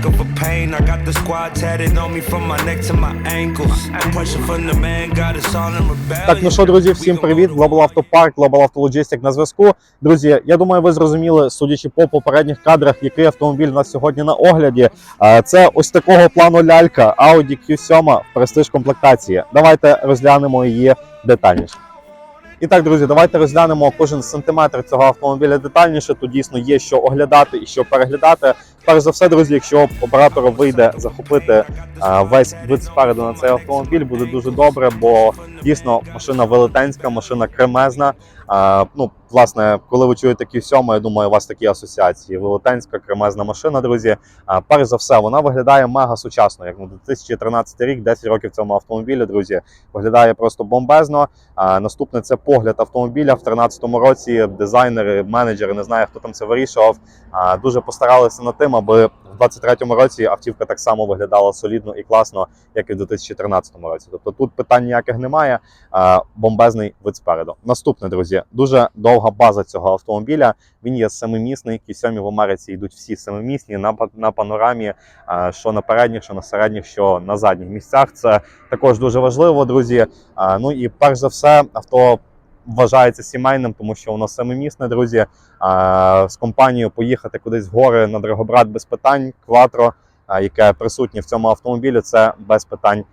sucker for pain. I got the squad tatted on me from my neck to my ankles. The pressure from the man got us all in rebellion. Так, ну що, друзі, всім привіт. Global Auto Park, Global Auto Logistic на зв'язку. Друзі, я думаю, ви зрозуміли, судячи по попередніх кадрах, який автомобіль у нас сьогодні на огляді. Це ось такого плану лялька Audi Q7 в престиж комплектації. Давайте розглянемо її детальніше. І так, друзі, давайте розглянемо кожен сантиметр цього автомобіля детальніше. Тут дійсно є що оглядати і що переглядати. Перш за все, друзі, якщо оператору вийде захопити е, весь вид спереду на цей автомобіль, буде дуже добре, бо дійсно машина велетенська, машина кремезна. Ну, власне, коли ви чуєте Q7, я думаю, у вас такі асоціації. Велетенська кремезна машина, друзі. Перш за все, вона виглядає мега сучасно, як на 2013 рік, 10 років цьому автомобілі, друзі. Виглядає просто бомбезно. Наступне це погляд автомобіля в 2013 році. Дизайнери, менеджери, не знаю, хто там це вирішував. Дуже постаралися над тим, аби 2023 році автівка так само виглядала солідно і класно, як і в 2013 році. Тобто тут питань ніяких немає. Бомбезний вид спереду. Наступне, друзі, дуже довга база цього автомобіля. Він є семимісний. Q7 в Америці йдуть всі семимісні на, на панорамі, що на передніх, що на середніх, що на задніх місцях. Це також дуже важливо, друзі. Ну і перш за все, авто вважається сімейним, тому що воно семимісне, друзі. А, З компанією поїхати кудись в гори на Драгобрат без питань. Кватро, а, яке присутнє в цьому автомобілі, це без питань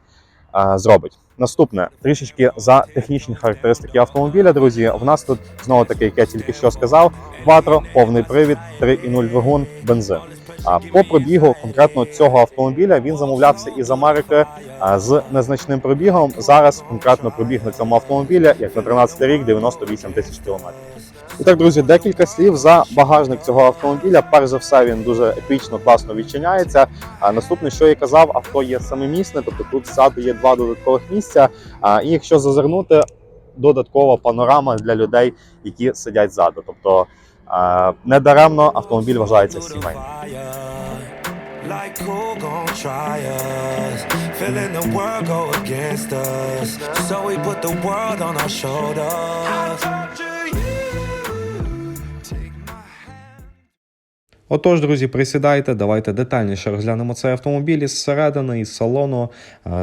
а, зробить. Наступне трішечки за технічні характеристики автомобіля, друзі. В нас тут знову таки, як я тільки що сказав, кватро, повний привід, 3,0 двигун, бензин. А по пробігу конкретно цього автомобіля він замовлявся із Америки з незначним пробігом. Зараз конкретно пробіг на цьому автомобілі, як на 13 рік, 98 тисяч кілометрів. І так, друзі, декілька слів за багажник цього автомобіля. Перш за все, він дуже епічно, класно відчиняється. А наступне, що я казав, авто є самомісне, тобто тут ззаду є два додаткових місця. І якщо зазирнути, додаткова панорама для людей, які сидять ззаду. Тобто автомобіль the world on our shoulders. Отож, друзі, присідайте, давайте детальніше розглянемо цей автомобіль із середини, із салону.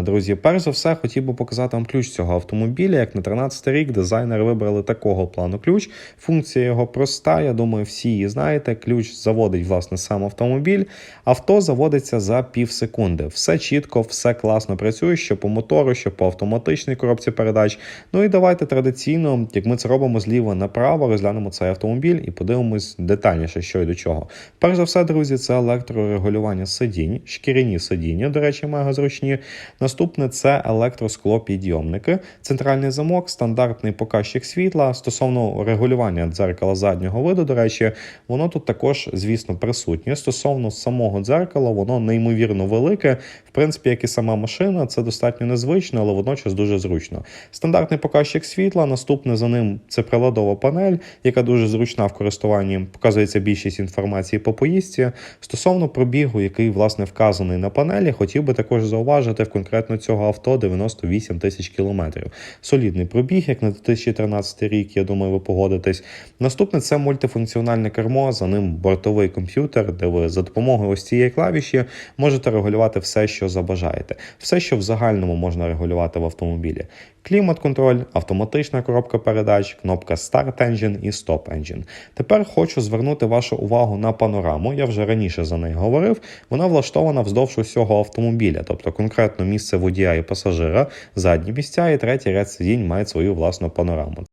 Друзі, перш за все, хотів би показати вам ключ цього автомобіля. Як на 13 рік дизайнери вибрали такого плану ключ. Функція його проста. Я думаю, всі її знаєте. Ключ заводить власне сам автомобіль. Авто заводиться за пів секунди. Все чітко, все класно працює, що по мотору, що по автоматичній коробці передач. Ну і давайте традиційно, як ми це робимо зліва направо, розглянемо цей автомобіль і подивимось детальніше, що і до чого. Перш за все, друзі, це електрорегулювання сидінь, шкіряні сидіння, до речі, мега зручні. Наступне це електросклопідйомники, центральний замок, стандартний показчик світла. Стосовно регулювання дзеркала заднього виду, до речі, воно тут також, звісно, присутнє. Стосовно самого дзеркала, воно неймовірно велике. В принципі, як і сама машина, це достатньо незвично, але водночас дуже зручно. Стандартний показчик світла. Наступне за ним це приладова панель, яка дуже зручна в користуванні. Показується більшість інформації по поїздці. Стосовно пробігу, який власне вказаний на панелі, хотів би також зауважити в конкретно цього авто 98 тисяч кілометрів. Солідний пробіг, як на 2013 рік. Я думаю, ви погодитесь. Наступне це мультифункціональне кермо. За ним бортовий комп'ютер, де ви за допомогою ось цієї клавіші можете регулювати все, що забажаєте. Все, що в загальному можна регулювати в автомобілі. Клімат-контроль, автоматична коробка передач, кнопка Start Engine і Stop Engine. Тепер хочу звернути вашу увагу на панораму. Я вже раніше за неї говорив. Вона влаштована вздовж усього автомобіля, тобто конкретно місце водія і пасажира, задні місця і третій ряд сидінь має свою власну панораму.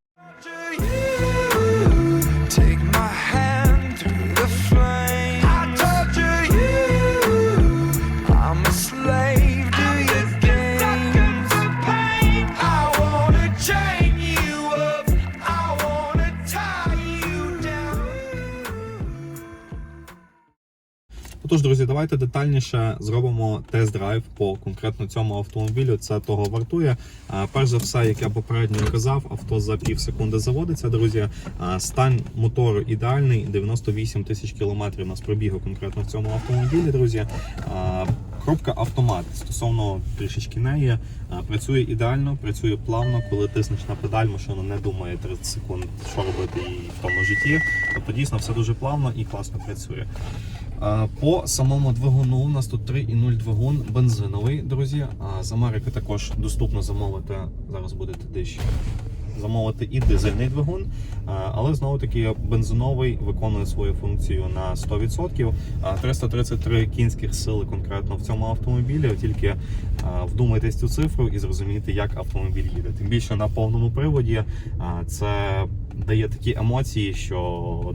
Отож, друзі, давайте детальніше зробимо тест-драйв по конкретно цьому автомобілю. Це того вартує. Перш за все, як я попередньо казав, авто за пів секунди заводиться, друзі. Стан мотору ідеальний, 98 тисяч кілометрів у нас пробігу конкретно в цьому автомобілі, друзі. Коробка автомат стосовно трішечки неї працює ідеально, працює плавно. Коли тиснеш на педаль, машина не думає 30 секунд, що робити їй в тому житті. Тобто дійсно все дуже плавно і класно працює. По самому двигуну у нас тут 3,0 двигун бензиновий, друзі. З Америки також доступно замовити. Зараз буде дещо. Замовити і дизельний двигун, але знову таки бензиновий виконує свою функцію на 100%. А, 333 кінських сили конкретно в цьому автомобілі. Тільки вдумайтесь цю цифру і зрозумієте, як автомобіль їде. Тим більше на повному приводі це дає такі емоції, що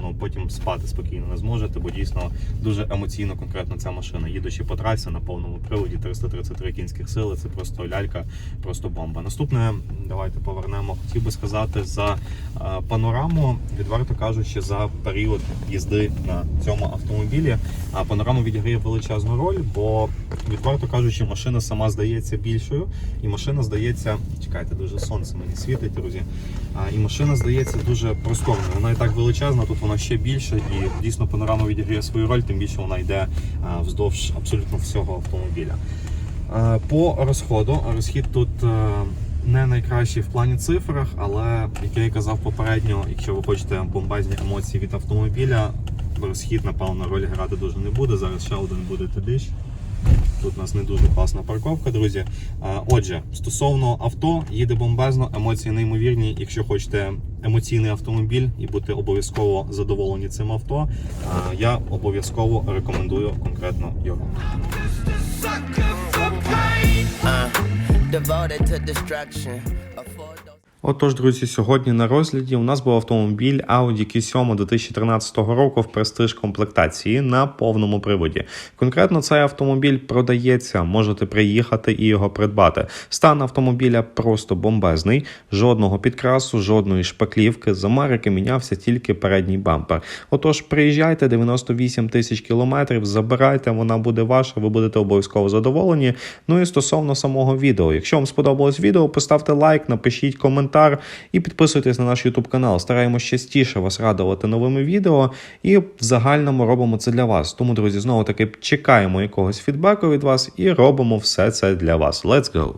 ну потім спати спокійно не зможете, бо дійсно дуже емоційно конкретно ця машина. Їдучи по трасі на повному приводі 333 кінських сили. Це просто лялька, просто бомба. Наступне, давайте повернемо. Хотів би сказати за е, панораму, відверто кажучи, за період їзди на цьому автомобілі. А панорама відіграє величезну роль, бо відверто кажучи, машина сама здається більшою, і машина здається, чекайте, дуже сонце мені світить, друзі. І машина здається дуже просторною. Вона і так величезна, тут вона ще більше, і дійсно панорама відіграє свою роль, тим більше вона йде вздовж абсолютно всього автомобіля. По розходу, розхід тут е, не найкращий в плані цифрах, але як я і казав попередньо, якщо ви хочете бомбезні емоції від автомобіля, розхід, напевно, роль грати дуже не буде. Зараз ще один буде тидиш. Тут у нас не дуже класна парковка, друзі. Отже, стосовно авто, їде бомбезно, емоції неймовірні. Якщо хочете емоційний автомобіль і бути обов'язково задоволені цим авто, я обов'язково рекомендую конкретно його. Uh, devoted to destruction. Отож, друзі, сьогодні на розгляді у нас був автомобіль Audi Q7 2013 року в престиж комплектації на повному приводі. Конкретно цей автомобіль продається, можете приїхати і його придбати. Стан автомобіля просто бомбезний, жодного підкрасу, жодної шпаклівки. З Америки мінявся тільки передній бампер. Отож, приїжджайте 98 тисяч кілометрів, забирайте, вона буде ваша, ви будете обов'язково задоволені. Ну і стосовно самого відео, якщо вам сподобалось відео, поставте лайк, напишіть коментар і підписуйтесь на наш YouTube канал. Стараємось частіше вас радувати новими відео і в загальному робимо це для вас. Тому, друзі, знову таки чекаємо якогось фідбеку від вас і робимо все це для вас. Let's go!